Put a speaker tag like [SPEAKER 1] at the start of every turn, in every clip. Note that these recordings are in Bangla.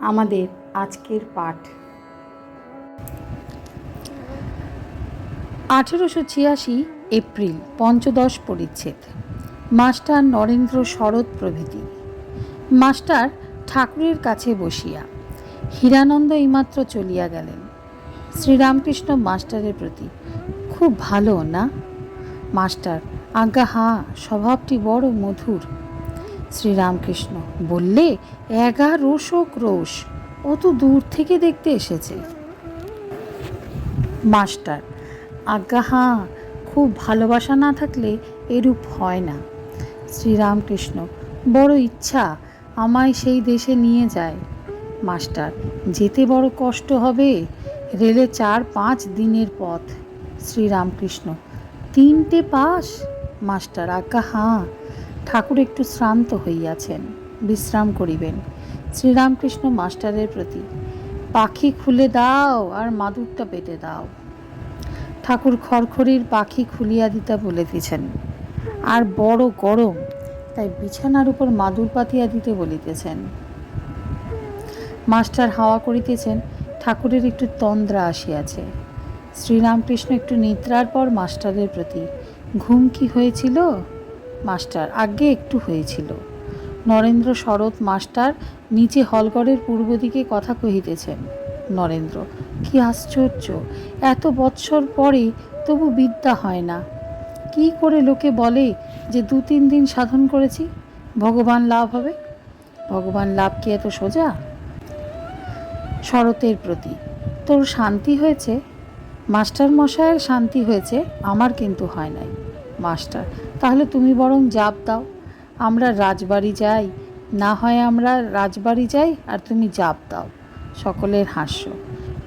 [SPEAKER 1] আমাদের আজকের পাঠ। আঠেরোশো ছিয়াশি এপ্রিল পঞ্চদশ পরিচ্ছেদ। মাস্টার নরেন্দ্র শরৎ প্রভৃতি। মাস্টার ঠাকুরের কাছে বসিয়া হীরানন্দ এইমাত্র চলিয়া গেলেন। শ্রীরামকৃষ্ণ মাস্টারের প্রতি, খুব ভালো না? মাস্টার, আজ্ঞা হা স্বভাবটি বড় মধুর। শ্রীরামকৃষ্ণ বললে এগারোশো ক্রোশ ও তো দূর থেকে দেখতে এসেছে। মাস্টার, আজ্ঞা, হাঁ, খুব ভালোবাসা না থাকলে এরূপ হয় না। শ্রীরামকৃষ্ণ, বড় ইচ্ছা, আমায় সেই দেশে নিয়ে যায়। মাস্টার, যেতে বড় কষ্ট হবে, রেলে চার পাঁচ দিনের পথ। শ্রীরামকৃষ্ণ, তিনটে পাস? মাস্টার, আজ্ঞা, হাঁ ঠাকুর একটু শ্রান্ত হইয়াছেন। বিশ্রাম করিবেন। শ্রীরামকৃষ্ণ মাস্টারের প্রতি, পাখি খুলে দাও আর মাদুরটা পেটে দাও। ঠাকুর খড়খড়ির পাখি খুলিয়া দিতে বলিতেছেন। আর বড় গরম, তাই বিছানার উপর মাদুর পাতিয়া দিতে বলিতেছেন। মাস্টার হাওয়া করিতেছেন, ঠাকুরের একটু তন্দ্রা আসিয়াছে। শ্রীরামকৃষ্ণ একটু নিদ্রার পর মাস্টারের প্রতি, ঘুম কি হয়েছিল? মাস্টার, আগে একটু হয়েছিল। নরেন্দ্র শরৎ মাস্টার নিচে হলঘরের পূর্ব দিকে কথা কহিতেছেন, নরেন্দ্র, কি আশ্চর্য, এত বৎসর পরে তবু বিদ্যা হয় না। কি করে লোকে বলে যে দু তিন দিন সাধন করেছি, ভগবান লাভ হবে? ভগবান লাভ কি এত সোজা? শরতের প্রতি, তোর শান্তি হয়েছে? মাস্টার মশায়ের শান্তি হয়েছে, আমার কিন্তু হয় নাই। মাস্টার। তাহলে তুমি বরং জাপ দাও। আমরা রাজবাড়ি যাই, না হয় আমরা রাজবাড়ি যাই আর তুমি জাপ দাও। সকলের হাস্য।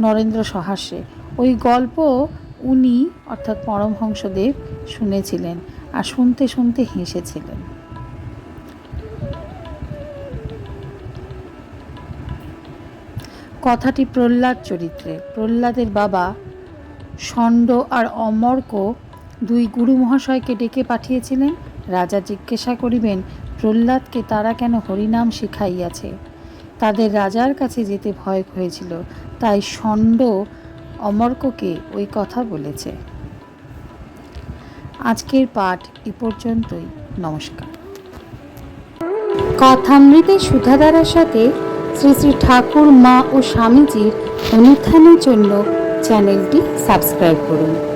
[SPEAKER 1] নরেন্দ্র সহাস্যে। ওই গল্প উনি, অর্থাৎ পরমহংসদেব, শুনেছিলেন আর শুনতে শুনতে হেসেছিলেন। কথাটি প্রহ্লাদ চরিত্রে। প্রহ্লাদের বাবা, ষণ্ড আর অমর্ক দুই গুরু মহাশয়কে ডেকে পাঠিয়েছিলেন। রাজা জিজ্ঞাসা করিবেন, প্রহ্লাদকে তারা কেন হরিনাম শিখাইয়াছে? তাদের রাজার কাছে যেতে ভয় হয়েছিল, তাই ষণ্ড অমর্ককে ওই কথা বলেছে। আজকের পাঠ এ পর্যন্তই, নমস্কার। কথামৃতে সুধাধারার সাথে শ্রী শ্রী ঠাকুর, মা ও স্বামীজির অনুত্থানের জন্য চ্যানেলটি সাবস্ক্রাইব করুন।